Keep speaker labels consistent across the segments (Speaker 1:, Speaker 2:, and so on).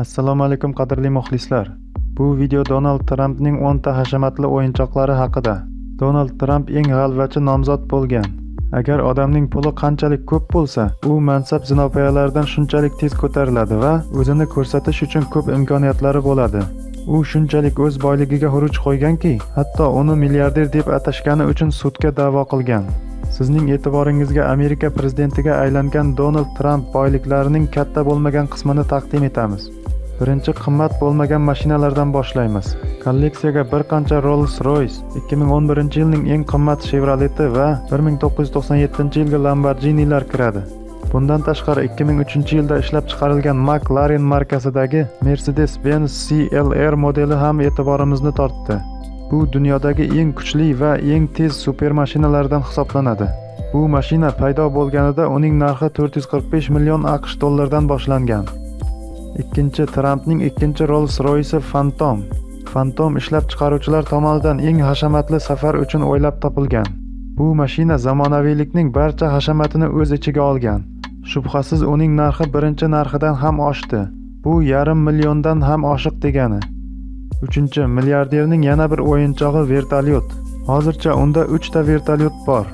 Speaker 1: Assalomu alaykum qadrli muxlislar. Bu video Donald Trampning 10 ta hashamatli o'yinchoqlari haqida. Donald Tramp eng g'alvachi nomzod bo'lgan. Agar odamning puli qanchalik ko'p bo'lsa, u mansab zinopoyalaridan shunchalik tez ko'tariladi va o'zini ko'rsatish uchun ko'p imkoniyatlari bo'ladi. U shunchalik o'z boyligiga xuruj qo'yganki, hatto uni milliarder deb atashgani uchun sudga da'vo qilgan. Sizning e'tiboringizga Amerika prezidentiga aylangan Donald Tramp boyliklarining katta bo'lmagan qismini taqdim etamiz. Birinchi qimmat bo'lmagan mashinalardan boshlaymiz. Kolleksiyaga bir qancha Rolls-Royce, 2011-yilning eng qimmat Chevrolet'i va 1997-yilgi Lamborghini'lar kiradi. Bundan tashqari 2003-yilda ishlab chiqarilgan McLaren markasidagi Mercedes-Benz CLR modeli ham e'tiborimizni tortdi. Bu dunyodagi eng kuchli va eng tez supermashinalardan hisoblanadi. Bu mashina paydo bo'lganida uning narxi 445 million AQSh dollaridan boshlangan. Ikkinchi Trampning ikkinchi Rolls-Royce Phantom. Phantom ishlab chiqaruvchilar tomonidan eng hashamatli safar uchun o'ylab topilgan. Bu mashina zamonaviylikning barcha hashamatini o'z ichiga olgan. Shubhasiz uning narxi birinchi narxidan ham oshdi. Bu yarim milliondan ham oshiq degani. Uchinchi milliarderning yana bir o'yinchog'i vertolyot. Hozircha unda 3 ta vertolyot bor.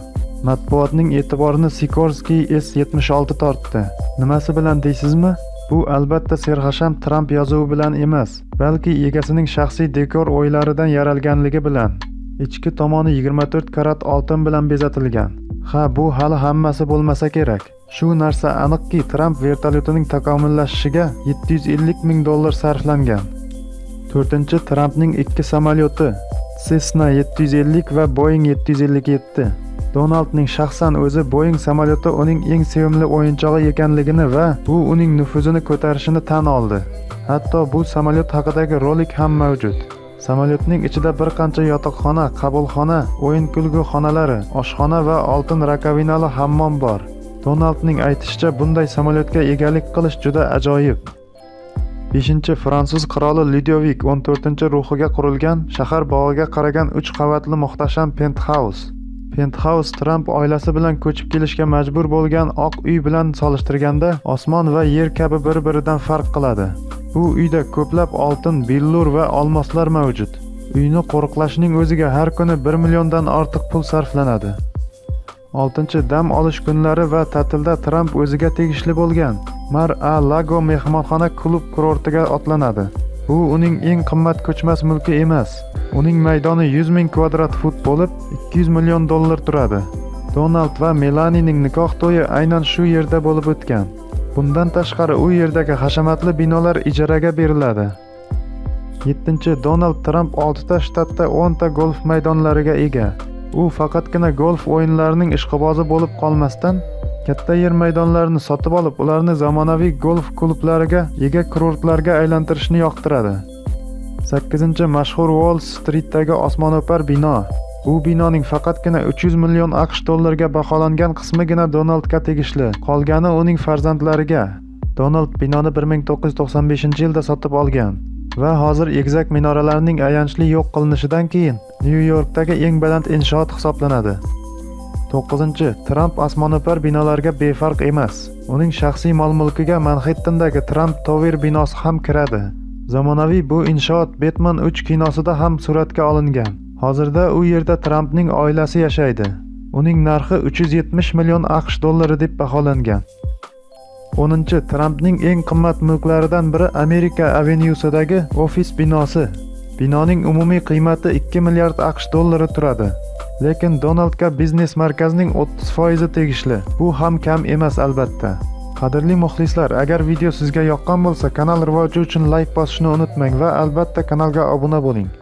Speaker 1: Matbuotning e'tiborini Sikorsky S76 tortdi. Nimasi bilan deysizmi? Bu albatta serhasham Tramp yozuvi bilan emas, balki egasining shaxsiy dekor o'ylaridan yaralganligi bilan. Ichki tomoni 24 karat oltin bilan bezatilgan. Ha, bu hali hammasi bo'lmasa kerak. Shu narsa aniqki, Tramp vertolyotining takomillashishiga 750 ming dollar sarflangan. To'rtinchi Trampning ikki samolyoti Cessna 750 va Boeing 757. Donaldning shaxsan o'zi Boeing samolyoti uning eng sevimli o'yinchog'i ekanligini va bu uning nufuzini ko'tarishini tan oldi. Hatto bu samolyot haqidagi rolik ham mavjud. Samolyotning ichida bir qancha yotoqxona, qabulxona, o'yin-kulgu xonalari, oshxona va oltin rakovinali hammom bor. Donaldning aytishicha, bunday samolyotga egalik qilish juda ajoyib. 5 fransuz qiroli Ludovik 14-ruhiga qurilgan shahar bog'iga qaragan 3 qavatli muhtasham penthouse. Penthouse Tramp oilasi bilan ko'chib kelishga majbur bo'lgan Oq uy bilan solishtirganda osmon va yer kabi bir-biridan farq qiladi. Bu uyda ko'plab oltin, billur va olmoslar mavjud. Uyni qo'riqlashning o'ziga har kuni 1 milliondan ortiq pul sarflanadi. 6 dam olish kunlari va ta'tilda Tramp o'ziga tegishli bo'lgan Mar-a-Lago mehmonxona klub kurortiga otlanadi. Bu uning eng qimmat ko'chmas mulki emas. Uning maydoni 100 ming kvadrat fut bo'lib, 200 million dollar turadi. Donald va Melanining nikoh to'yi aynan shu yerda bo'lib o'tgan. Bundan tashqari u yerdagi hashamatli binolar ijaraga beriladi. 7 Donald Tramp 6 ta shtatda 10 ta golf maydonlariga ega. U faqatgina golf o'yinlarining ishqibozi bo'lib qolmasdan, katta yer maydonlarini sotib olib, ularni zamonaviy golf klublariga, ega kurortlarga aylantirishni yoqtiradi. 8 mashhur Wall Streetdagi osmono'par bino. Bu binoning faqatgina 300 million AQSh dollariga baholangan qismigina Donaldga tegishli, qolgani uning farzandlariga. Donald binoni 1995-yilda sotib olgan va hozir egizak minoralarning ayanchli yo'q qilinishidan keyin Nyu-Yorkdagi eng baland inshoot hisoblanadi. 9. Tramp osmono'par binolarga befarq emas. Uning shaxsiy mol-mulkiga Manhattandagi Trump Tower binosi ham kiradi. Zamonaviy bu inshoot Batman 3 kinosida ham suratga olingan. Hozirda u yerda Trampning oilasi yashaydi. Uning narxi 370 million AQSh dollari deb baholangan. 10. Trampning eng qimmat mulklaridan biri Amerika avenyusidagi ofis binosi. Binoning umumiy qiymati 2 milliard AQSh dollari turadi. Lekin Donaldga biznes markazining 30% tegishli. Bu ham kam emas albatta. Qadrli muxlislar, agar video sizga yoqqan bo'lsa, kanal rivoji uchun like bosishni unutmang va albatta kanalga obuna bo'ling.